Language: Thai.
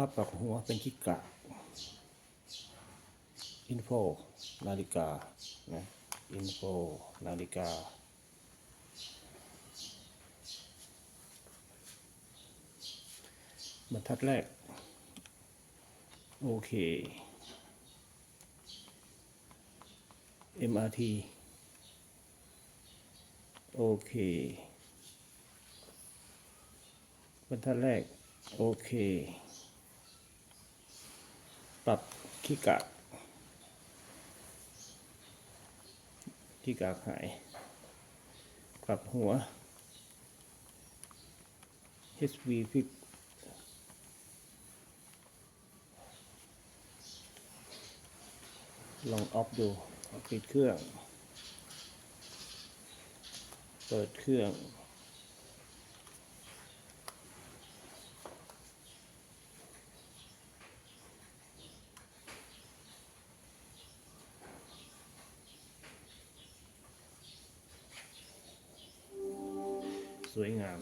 ภาพปรับหัวเป็นคิกกะอินโฟนาฬิกา นะ อินโฟนาฬิกา บรรทัดแรก โอเค MRT โอเค บรรทัดแรก โอเค ปรับขีกะขีกะหาย ปรับหัว HV ฟิกลองออฟดูปิดเครื่อง เปิดเครื่อง วยงาม